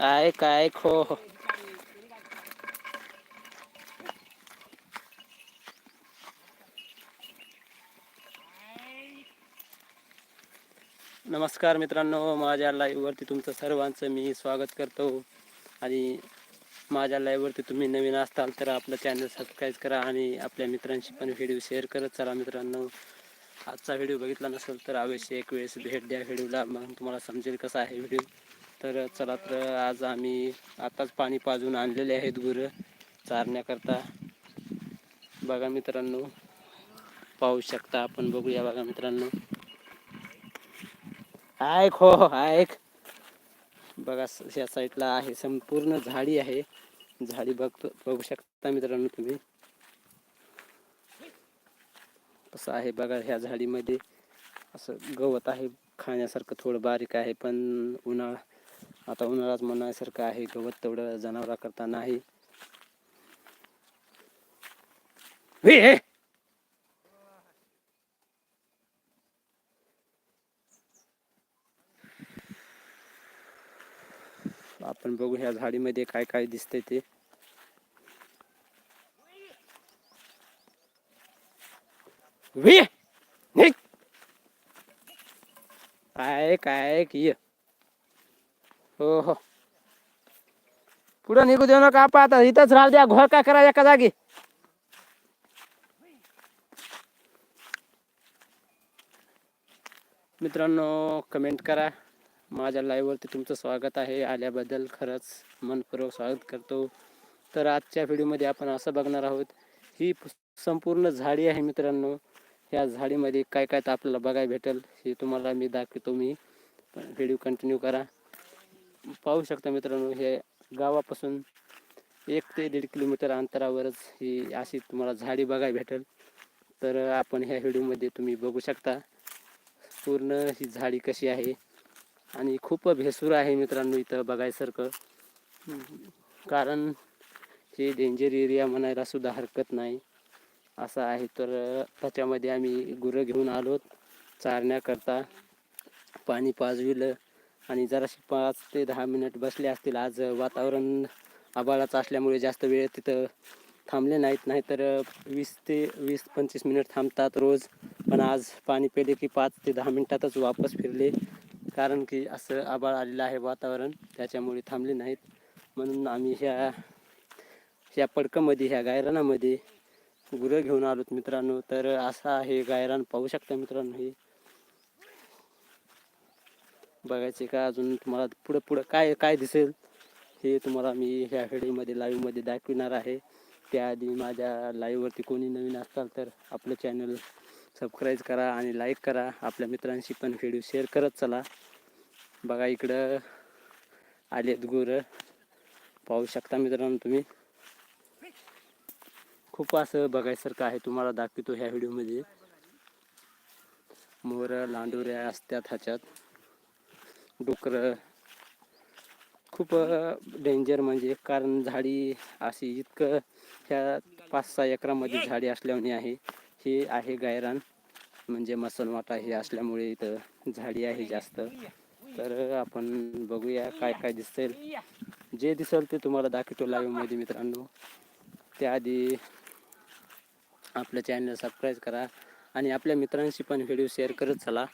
काय काय खो नमस्कार मित्रांनो माझ्या लाईव्हवरती तुमचं सर्वांचं मी स्वागत करतो. आणि माझ्या लाईव्हवरती तुम्ही नवीन असताल तर आपलं चॅनल सबस्क्राईब करा आणि आपल्या मित्रांशी पण व्हिडिओ शेअर करत चला मित्रांनो. आजचा व्हिडिओ बघितला नसेल तर अवश्य एक वेळेस भेट द्या. व्हिडिओला मग तुम्हाला समजेल कसा आहे व्हिडिओ तर चला तर आज आम्ही आताच पाणी पाजून आणलेले आहेत गुरं चारण्याकरता. बघा मित्रांनो पाहू शकता आपण बघूया बघा मित्रांनो. ऐक हो ऐक बघा स- या साईडला आहे संपूर्ण झाडी आहे. झाडी बघतो बघू शकता मित्रांनो तुम्ही. कसं आहे बघा ह्या झाडीमध्ये असं गवत आहे खाण्यासारखं थोडं बारीक आहे पण उन्हाळा आता उन्हाळाच म्हणायसारखं आहे गवत तेवढं जनावराकरता नाही. आपण बघू ह्या झाडीमध्ये काय काय दिसतंय ते. काय काय की ये. हो हो पुढं निघू देऊ नका आपण आता. इथंच राहू द्या. घोळ काय करा एका जागी. मित्रांनो कमेंट करा. माझ्या लाईव्हवरती तुमचं स्वागत आहे. आल्याबद्दल खरंच मनपूर्वक स्वागत करतो. तर आजच्या व्हिडिओमध्ये आपण असं बघणार आहोत. ही संपूर्ण झाडी आहे मित्रांनो. या झाडीमध्ये काय काय तर आपल्याला बघायला भेटेल हे तुम्हाला मी दाखवतो मी. व्हिडिओ कंटिन्यू करा. पाहू शकता मित्रांनो हे गावापासून एक ते दीड किलोमीटर अंतरावरच ही अशी तुम्हाला झाडी बघायला भेटेल. तर आपण ह्या व्हिडिओमध्ये तुम्ही बघू शकता पूर्ण ही झाडी कशी आहे. आणि खूप भेसूर आहे मित्रांनो इथं बघायसारखं. कारण हे डेंजर एरिया म्हणायला सुद्धा हरकत नाही. असं आहे तर त्याच्यामध्ये आम्ही गुरं घेऊन आलो. चारण्याकरता पाणी पाजविलं. आणि जराशी पाच ते दहा मिनिट बसले असतील आज वातावरण आबाळाचं असल्यामुळे जास्त वेळ तिथं थांबले नाहीत. नाहीतर वीस ते वीस पंचवीस मिनिट थांबतात रोज. पण आज पाणी पेले की पाच ते दहा मिनिटातच वापस फिरले. कारण की असं आबाळ आलेलं आहे वातावरण त्याच्यामुळे थांबले नाहीत. म्हणून आम्ही ह्या ह्या पडकामध्ये ह्या गायरानामध्ये गुरं घेऊन आलोत मित्रांनो. तर असा आहे गायरान. पाहू शकता मित्रांनो हे. बघायचे का अजून तुम्हाला पुढं पुढं काय काय दिसेल? हे तुम्हाला मी ह्या व्हिडिओमध्ये लाईव्हमध्ये दाखविणार आहे. त्याआधी माझ्या लाईव्हवरती कोणी नवीन असताल तर आपलं चॅनल सबस्क्राईब करा आणि लाईक करा. आपल्या मित्रांशी पण व्हिडिओ शेअर करत चला. बघा इकडं आलेत गुरं. पाहू शकता मित्रांनो तुम्ही. खूप असं बघायसारखं आहे. तुम्हाला दाखवतो ह्या व्हिडिओमध्ये. मोर लांडोऱ्या असतात ह्याच्यात. डुकरं खूप डेंजर म्हणजे कारण झाडी अशी इतकं ह्या पाच सहा एकरामध्ये झाडी असल्याने आहे. हे आहे गायरान म्हणजे मसलमाटा हे असल्यामुळे इथं झाडी आहे जास्त. तर आपण बघूया काय काय दिसेल. जे दिसेल ते तुम्हाला दाखवतो लाईव्हमध्ये मित्रांनो. त्याआधी आपलं चॅनल सबस्क्राईब करा आणि आपल्या मित्रांशी पण व्हिडिओ शेअर करत चला.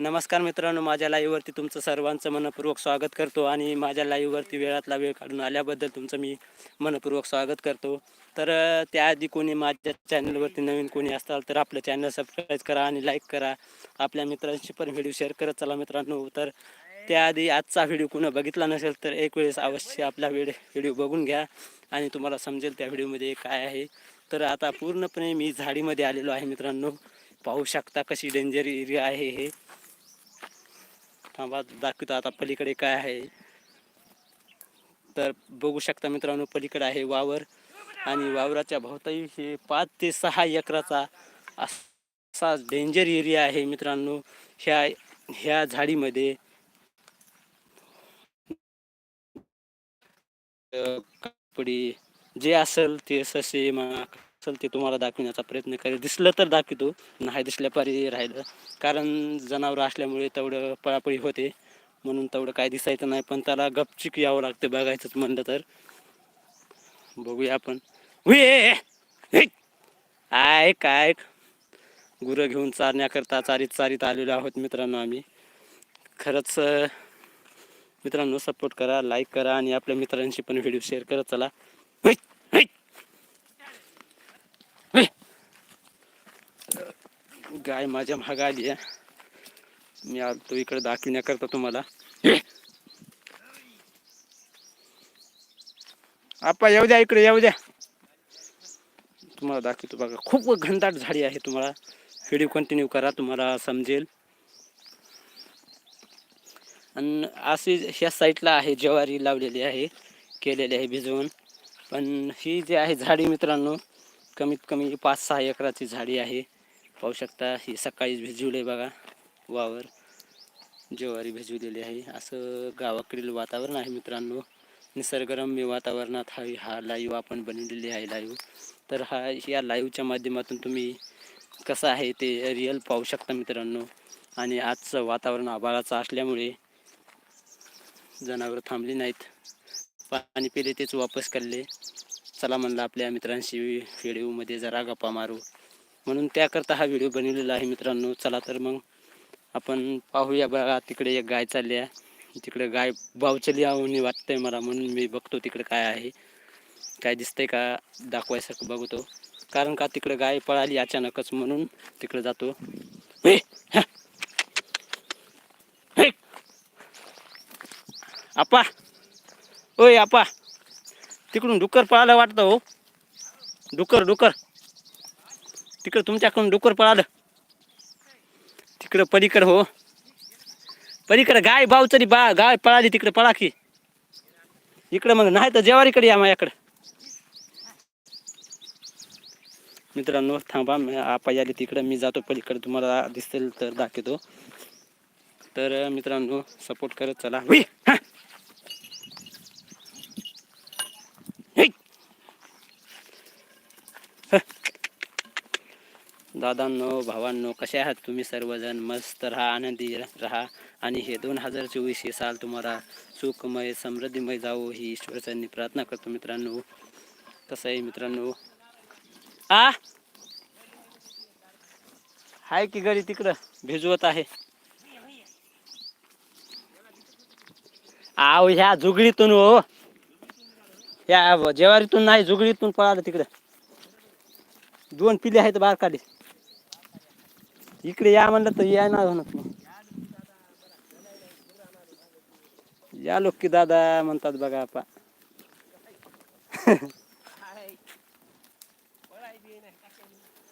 नमस्कार मित्रांनो माझ्या लाईव्हवरती तुमचं सर्वांचं मनपूर्वक स्वागत करतो आणि माझ्या लाईव्हवरती वेळातला वेळ काढून आल्याबद्दल तुमचं मी मनपूर्वक स्वागत करतो. तर त्याआधी कोणी माझ्या चॅनलवरती नवीन कोणी असताल तर आपलं चॅनल सबस्क्राईब करा आणि लाईक करा. आपल्या मित्रांशी पण व्हिडिओ शेअर करत चला मित्रांनो. तर त्याआधी आजचा व्हिडिओ कुणी बघितला नसेल तर एक वेळेस अवश्य आपला व्हिडिओ व्हिडिओ बघून घ्या आणि तुम्हाला समजेल त्या व्हिडिओमध्ये काय आहे. तर आता पूर्णपणे मी झाडीमध्ये आलेलो आहे मित्रांनो. पाहू शकता कशी डेंजर एरिया आहे हे. थांबा दाखवतो आता पलीकडे काय आहे. तर बघू शकता मित्रांनो पलीकडे आहे वावर आणि वावराच्या भोवताही हे पाच ते सहा एकराचा असा डेंजर एरिया आहे मित्रांनो. ह्या ह्या झाडीमध्ये कापडी जे असेल ते ससे मग असेल ते तुम्हाला दाखविण्याचा प्रयत्न करेल. दिसलं तर दाखवतो नाही दिसल्यापारी राहिलं. कारण जनावरं असल्यामुळे तेवढं पळापळी होते. म्हणून तेवढं काय दिसायचं नाही. पण त्याला गपचिक यावं लागते बघायचंच म्हणलं तर. बघूया आपण. हुये! ऐक ऐक. गुरं घेऊन चारण्याकरता चारीत चारीत आलेलो आहोत मित्रांनो आम्ही. खरंच मित्रांनो सपोर्ट करा लाईक करा आणि आपल्या मित्रांशी पण व्हिडिओ शेअर करत चला. गाय माझ्या महाग आली आहे. मी आलो इकडे दाखविण्याकरता तुम्हाला. आपा येऊ द्या इकडे येऊ द्या. तुम्हाला दाखवतो बघा खूप घनदाट झाडी आहे तुम्हाला. व्हिडिओ कंटिन्यू करा तुम्हाला समजेल. आणि अशी ह्या साईडला आहे ज्वारी लावलेली आहे केलेली आहे भिजवून. पण ही जी आहे झाडी मित्रांनो कमीत कमी पाच सहा एकराची झाडी आहे. पाहू शकता ही सकाळीच भिजवले बघा. वावर ज्वारी भिजवलेली आहे. असं गावाकडील वातावरण आहे मित्रांनो. निसर्गरम्य वातावरणात हा हा लाईव्ह आपण बनवलेली आहे लाईव्ह तर हा या लाईव्हच्या माध्यमातून तुम्ही कसं आहे ते रिअल पाहू शकता मित्रांनो. आणि आजचं वातावरण आभाळाचं असल्यामुळे जनावरं थांबली नाहीत. पाणी पिले तेच वापस करले चला म्हणलं आपल्या मित्रांशी व्हिडिओमध्ये जरा गप्पा मारू. म्हणून त्याकरता हा व्हिडिओ बनवलेला आहे मित्रांनो. चला तर मग आपण पाहूया बघा तिकडे एक गाय चालली आहे. तिकडे गाय बावचली आवणी वाटतंय मला म्हणून मी बघतो तिकडे काय आहे. काय दिसतंय का दाखवायसारखं बघतो. कारण का तिकडे गाय पळाली अचानकच म्हणून तिकडे जातो. हे, आपा. ओय आपा. तिकडून डुक्कर पळायला वाटतं हो. डुक्कर डुक्कर. तिकडं तुमच्याकडून डुकर पळालं. तिकडं पलीकडं हो. पलीकडं गाय बावचरी बा गाय पळाली तिकडं पळा की. इकडं मग नाही तर जेवारीकडे या माझ्याकडं मित्रांनो थांबा मी आपा आली तिकडं मी जातो पलीकडे. तुम्हाला दिसेल तर दाखवतो. तर मित्रांनो सपोर्ट करत चला हुई, हा. हुई. ह. दादांनो भावांनो कसे आहात तुम्ही सर्वजण? मस्त राहा आनंदी राहा. आणि हे दोन हजार चोवीस हे साल तुम्हाला सुखमय समृद्धीमय जावो ही ईश्वरचरणी प्रार्थना करतो मित्रांनो. कसं आहे मित्रांनो? आ? हाय की घरी तिकडं? भिजवत आहे. आव ह्या जुगडीतून हो. ह्या जेवारीतून नाही जुगडीतून पळालं तिकडं. दोन पिले आहेत बारकाली. इकडे या म्हणलं तर या ना म्हणत या लोक की दादा म्हणतात बघा आपा.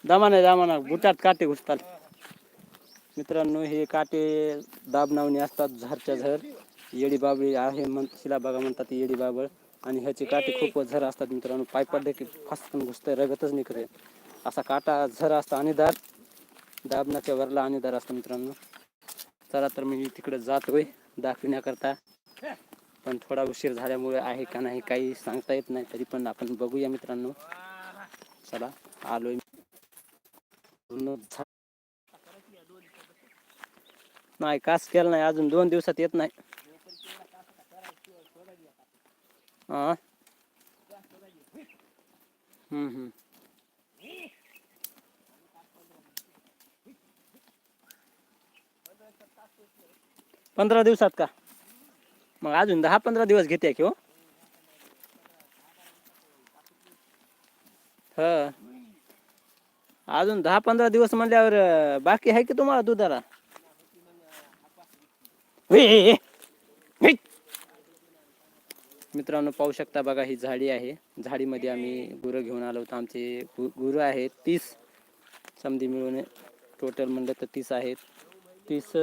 दमा नाही बुटात काटे घुसतात. मित्रांनो हे काटे दाबनावणी असतात झरच्या झर. येडी बाबळी आहे म्हण तिला बघा म्हणतात येडी बाबळ. आणि ह्याचे काटे खूप झर असतात मित्रांनो. पाय देखील की फासकन घुसतंय रगतच निघते असा काटा झर असतो आणि दात दाबनाच्या वरला आणि दार असतो मित्रांनो. चला तर मी तिकडे जातोय दाखविण्याकरता. पण थोडा उशीर झाल्यामुळे आहे का नाही काही सांगता येत नाही तरी पण आपण बघूया मित्रांनो. चला आलोय झा- नाही कास केलं नाही अजून दोन दिवसात येत नाही. हा हम्म हम्म. पंधरा दिवसात का? मग अजून दहा पंधरा दिवस घेते की हो. ह. अजून दहा पंधरा दिवस म्हणल्यावर बाकी आहे की तुम्हाला दुधाला? मित्रांनो पाहू शकता बघा ही झाडी आहे. झाडीमध्ये आम्ही गुरं घेऊन आलो होतो. आमचे गु- गुरं आहेत तीस. समधी मिळून टोटल म्हणलं तर तीस आहेत. तीस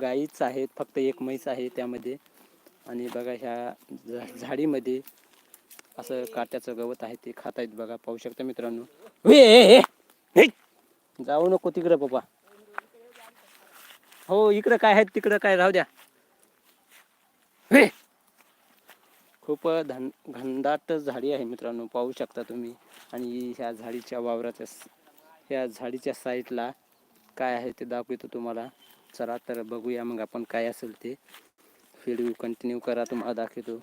गाईच आहेत फक्त एक म्हैस आहे त्यामध्ये. आणि बघा ह्या झा- झाडीमध्ये असं काट्याचं गवत आहे ते खात आहेत बघा पाहू शकता मित्रांनो. हे, जाऊ नको तिकडं बाबा. हो इकडं काय आहेत तिकडं काय राहू द्या. खूप धन घनदाट झाडी आहे मित्रांनो पाहू शकता तुम्ही. आणि ह्या झाडीच्या वावराच्या ह्या झाडीच्या साईडला काय आहे ते दाखवतो तुम्हाला. चला तर बघूया मग आपण काय असेल ते. व्हिडिओ कंटिन्यू करा तुम्हाला दाखवतो.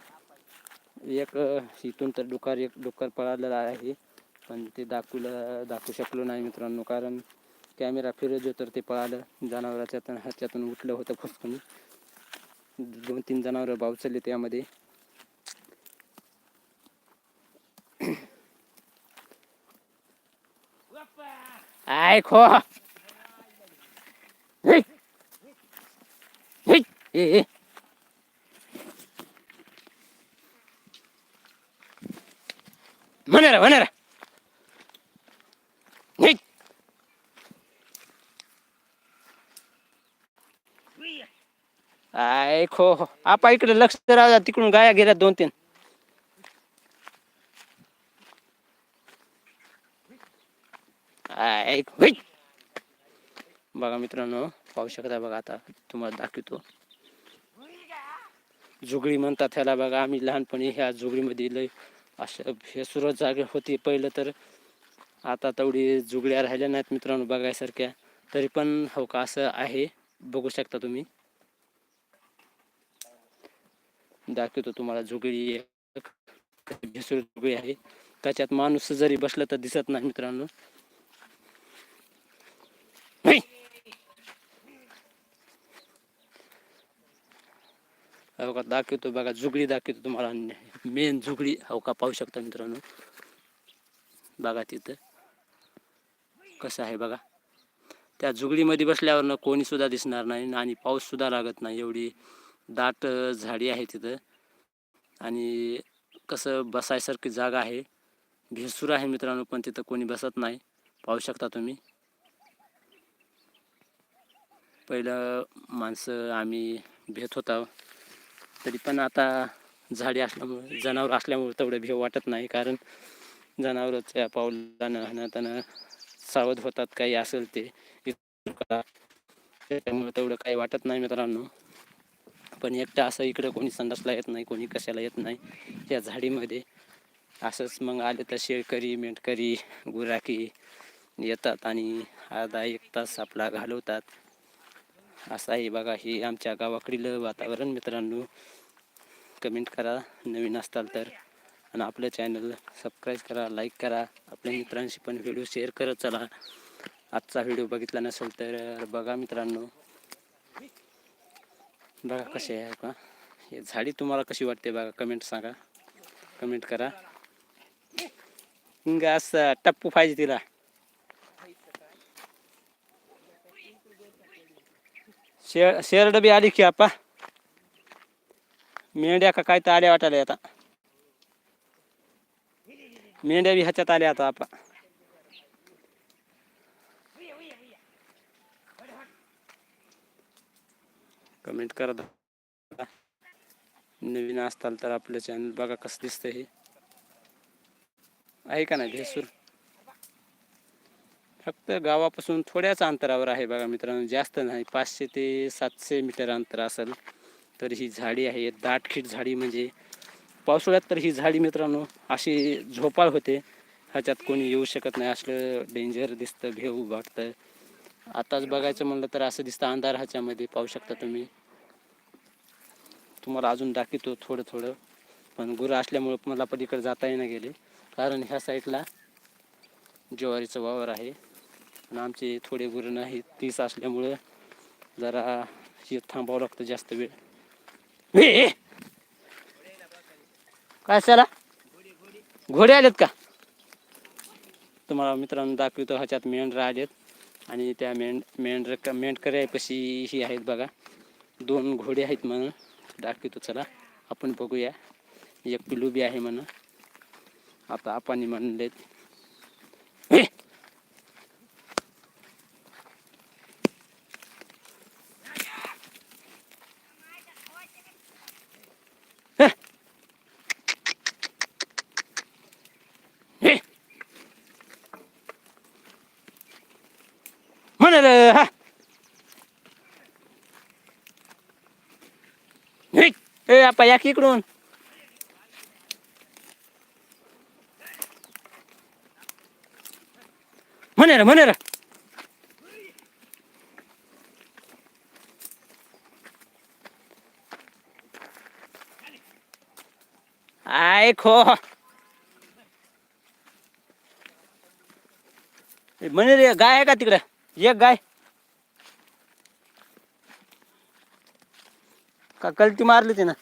एक इथून तर डुकार एक डुकार पळालेला आहे. पण ते दाखवलं दाखवू शकलो नाही मित्रांनो कारण कॅमेरा फिरत तर ते पळालं. जनावराच्या तर ह्याच्यातून उठलं होतं फसकून दोन तीन जनावरं बावचले त्यामध्ये. आय खो हे. हे. ए, म्हणे म्हणे आय खो आपा इकडे लक्ष राहा तिकडून गाया गेल्या दोन तीन. आय बघा मित्रांनो पाहू शकता बघा आता तुम्हाला दाखवतो. झुगडी म्हणतात ह्याला बघा. आम्ही लहानपणी ह्या झुगडीमध्ये लय अशा हे सुरत जागे होती. पहिलं तर आता तेवढी जुगड्या राहिल्या नाहीत मित्रांनो बघायसारख्या. तरी पण हो का असं आहे. बघू शकता तुम्ही. दाखवतो तुम्हाला झुगडी एक. भेसूर जुगळी आहे. त्याच्यात माणूस जरी बसलं तर दिसत नाही मित्रांनो. हो का दाखवतो बघा जुगडी दाखवतो तुम्हाला. मेन झुगडी हो का पाहू शकता मित्रांनो. बघा तिथं कसं आहे बघा. त्या जुगडीमध्ये बसल्यावर ना कोणीसुद्धा दिसणार नाही आणि पाऊससुद्धा लागत नाही. एवढी दाट झाडी आहे तिथं. आणि कसं बसायसारखी जागा आहे. भेसूर आहे मित्रांनो पण तिथं कोणी बसत नाही. पाहू शकता तुम्ही. पहिलं माणसं आम्ही भेट होता. तरी पण आता झाडी असल्यामुळे जनावर असल्यामुळे तेवढं भेव वाटत नाही. कारण जनावरच्या पावलानं हाणताना सावध होतात काही असेल ते. त्यामुळे तेवढं काही वाटत नाही मित्रांनो. पण एकटं असं इकडं कोणी संडासला येत नाही कोणी कशाला येत नाही. या झाडीमध्ये असंच मग आले तर शेळकरी मेंढकरी गुराखी येतात आणि अर्धा एक तास आपला घालवतात. असं आहे बघा हे आमच्या गावाकडील वातावरण मित्रांनो. कमेंट करा नवीन असताल तर. आणि आपलं चॅनल सबस्क्राईब करा लाईक करा. आपल्या मित्रांशी पण व्हिडिओ शेअर करत चला. आजचा व्हिडिओ बघितला नसेल तर बघा मित्रांनो. बघा कसे आहे का हे झाडी तुम्हाला कशी वाटते बघा कमेंट सांगा. कमेंट करा. इंगा असं टप्पू पाहिजे तिला. शेर शेरड बी आली की आपा. मेंढ्या का काय तर आल्या वाटायला आता मेंढ्या बी ह्याच्यात आल्या आता आपा कमेंट करा दा- नवीन असताल तर आपलं चॅनल बघा कसं दिसतं हे. आहे का नाही भेसूर? फक्त गावापासून थोड्याच अंतरावर आहे बघा मित्रांनो जास्त नाही पाचशे ते सातशे मीटर अंतर असेल. तर ही झाडी आहे दाटखीट झाडी म्हणजे पावसाळ्यात तर ही झाडी मित्रांनो अशी झोपाळ होते. ह्याच्यात कोणी येऊ शकत नाही असलं डेंजर दिसतं भेऊ वाटतं. आताच बघायचं म्हणलं तर असं दिसतं अंधार ह्याच्यामध्ये पाहू शकता तुम्ही. तुम्हाला अजून दाखवतो थोडं थोडं पण गुरं असल्यामुळं मला पलीकडे जाता येणं गेले. कारण ह्या साईडला ज्वारीचं वावर आहे. आणि आमचे थोडे गुरं नाही तीस असल्यामुळं जरा हे थांबावं लागतं जास्त वेळ. मी काय चला घोडे आलेत का? तुम्हाला मित्रांनो दाखवतो ह्याच्यात मेंढरं आलेत. आणि त्या मेंढ मेंढर मेंढकऱ्यापाशी ही आहेत बघा. दोन घोडे आहेत म्हणून दाखवतो चला. आपण बघूया. एक पिलू बी आहे म्हणून. आता आपण म्हणलेत ए! हे! हे! म्हणे रे, हा हे! ए आपा या की इकडून. म्हणे रे म्हणे रे. आय खो. म्हणे रे गाय आहे का तिकडं? एक गाय. का कलती मारली ते ना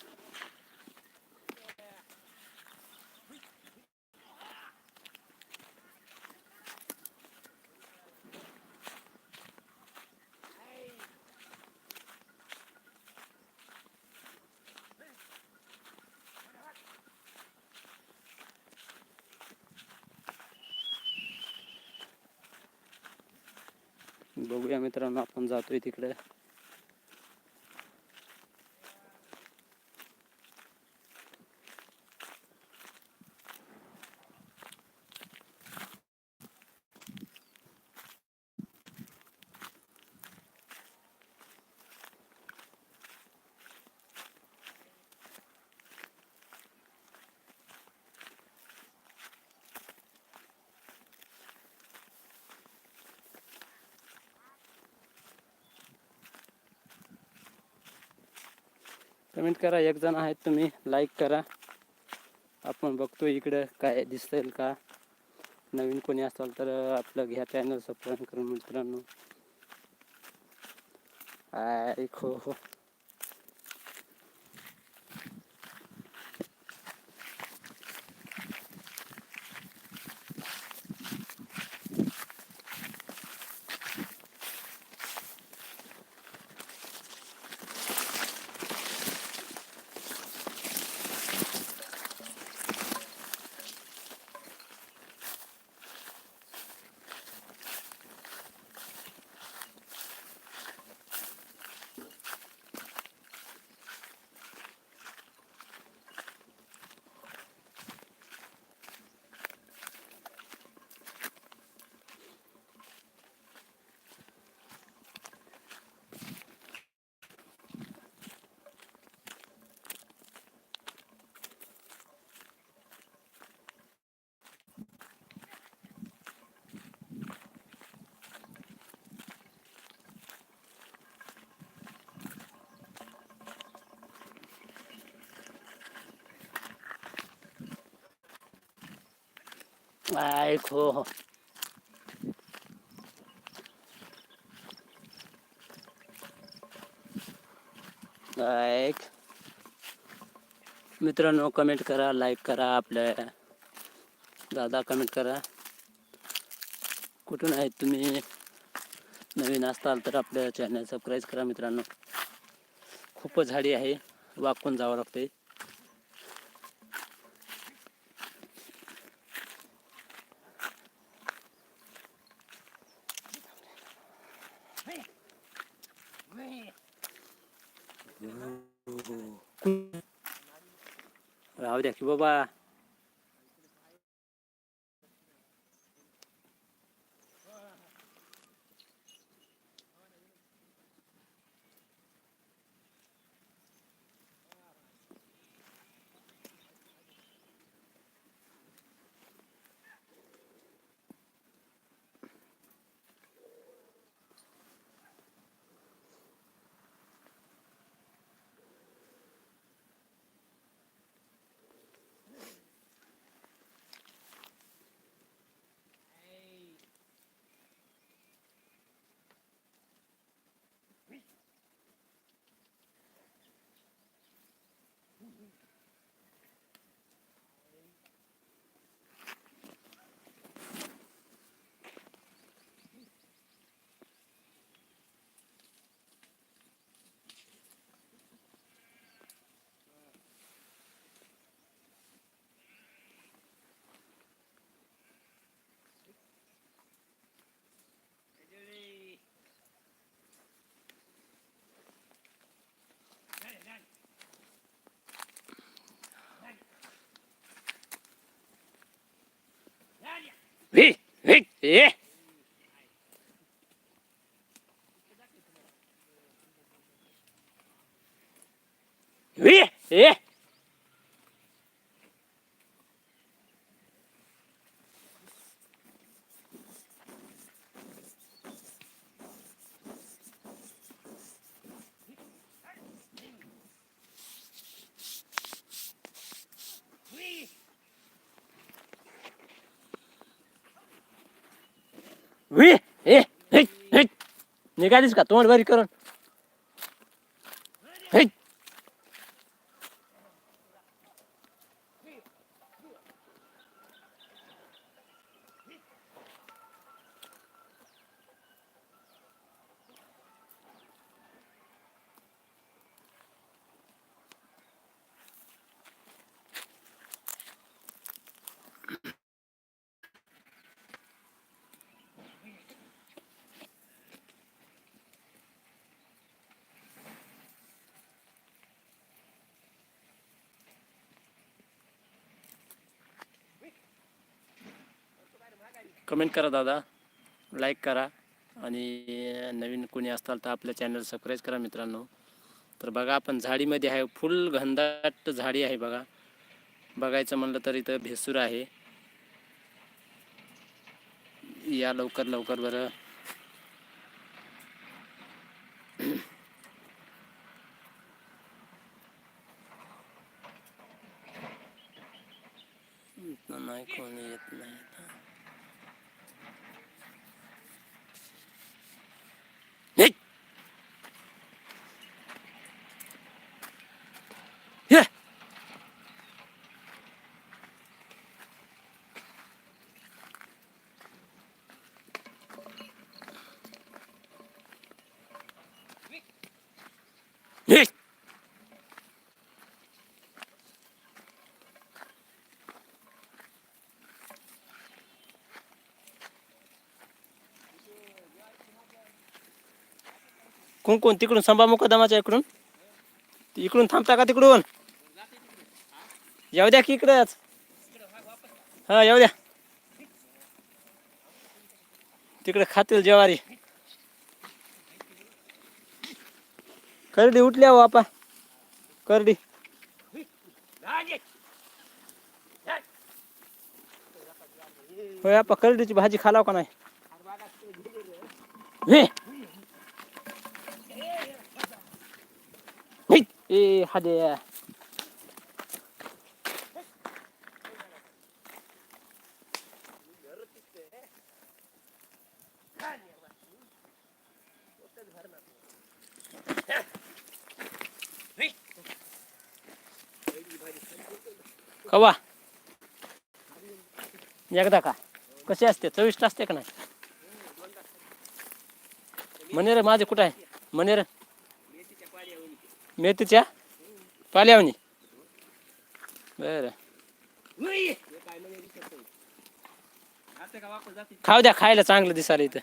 बघूया मित्रांनो आपण जातोय तिकडे. कमेंट करा. एक जण आहेत तुम्ही. लाईक करा. आपण बघतो इकडं काय दिसेल का? नवीन कोणी असाल तर आपलं घ्या चॅनल सबस्क्राईब करून मित्रांनो. ऐक हो हो ऐक हो हो ऐक मित्रांनो कमेंट करा लाईक करा आपल्या दादा कमेंट करा. कुठून आहेत तुम्ही? नवीन असताल तर आपल्या चॅनल सबस्क्राईब करा मित्रांनो. खूपच झाडी आहे वाकून जावं लागते राहू द्या Vih, vih, vih. निघालीस का तोंड बरी करून हे कमेंट करा दादा लाईक करा आणि नवीन कोणी असताल तर आपल्या चॅनल सबस्क्राईब करा मित्रांनो. तर बघा आपण झाडीमध्ये आहे फुल घनदाट झाडी आहे बघा. बघायचं म्हणलं तर इथं भेसूर आहे. या लवकर लवकर बरं. नाही कोणी येत नाही आता. हे! हे! हे! कोण कोण तिकडून संभा मुकदमाच्या इकडून? इकडून थांबता का तिकडून? येऊ द्या की इकडंच. हा येऊ द्या. तिकडे खातील जेवारी. करडी उठल्या हो आपा. करडी. होय आपा करडीची भाजी खालाव का नाही? हे hadi ए कवा एकदा का कसे असते चविष्ट असते का नाही मनेर माझे कुठं आहे मनेर मेथीच्या पाल्यावनी बर. खाऊ द्या खायला चांगलं दिसायला इथं.